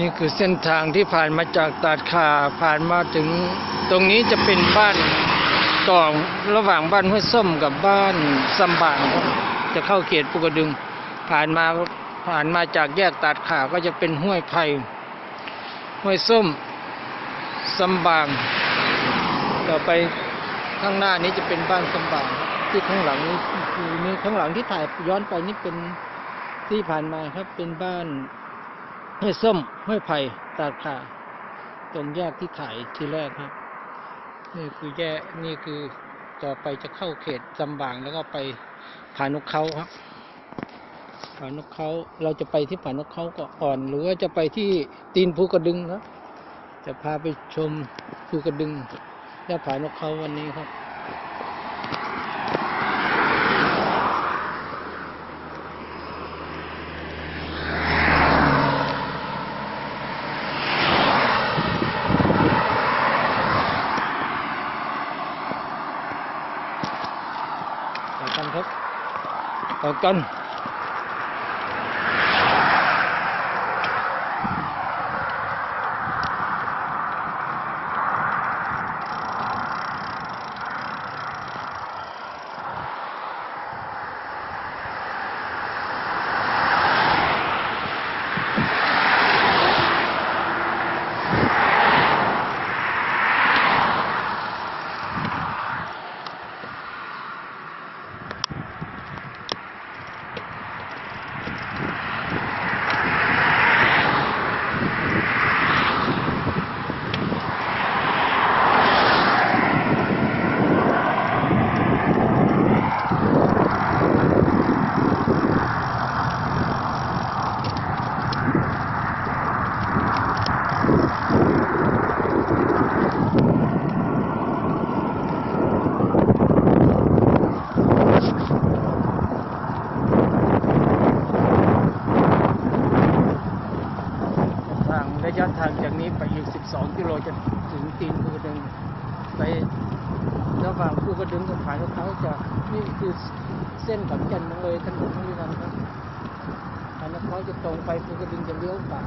นี่คือเส้นทางที่ผ่านมาจากตาดขาผ่านมาถึง ตรงนี้จะเป็นบ้านต่อระหว่างบ้านห้วยส้มกับบ้านสำบางจะเข้าเขตปุกระดึง ผ่านมาผ่านมาจากแยกตาดขาก็จะเป็นห้วยไผ่ห้วยส้มสำบาง ต่อไปข้างหน้านี้จะเป็นบ้านสำบางที่ข้างหลังนี้คือนี่ข้างหลังที่ถ่ายย้อนไปนี่เป็นที่ผ่านมาครับเป็นบ้าน ห้วยส้มห้วยไผ่ตาดขาตรงแยกที่ถ่ายทีแรกครับ นี่คือแยกนี่คือต่อไปจะเข้าเขตจำบางแล้วก็ไปผานกเขาครับผานกเขาเราจะไปที่ผานกเขาก็อ่อน หรือว่าจะไปที่ตีนภูกระดึงครับ จะพาไปชมภูกระดึงและผานกเขาวันนี้ครับ ต่อกันครับ ต่อ ยะทางจากนี้ไปอีก 12 กิโลจะถึงตีนภูกระดึงไประหว่างภูกระดึงกับผานกเขาจะนี่คือเส้นขอนแก่นมาเลยถนนนี้กันครับผานกเขาจะตรงไปภูกระดึงจะเลี้ยวขวา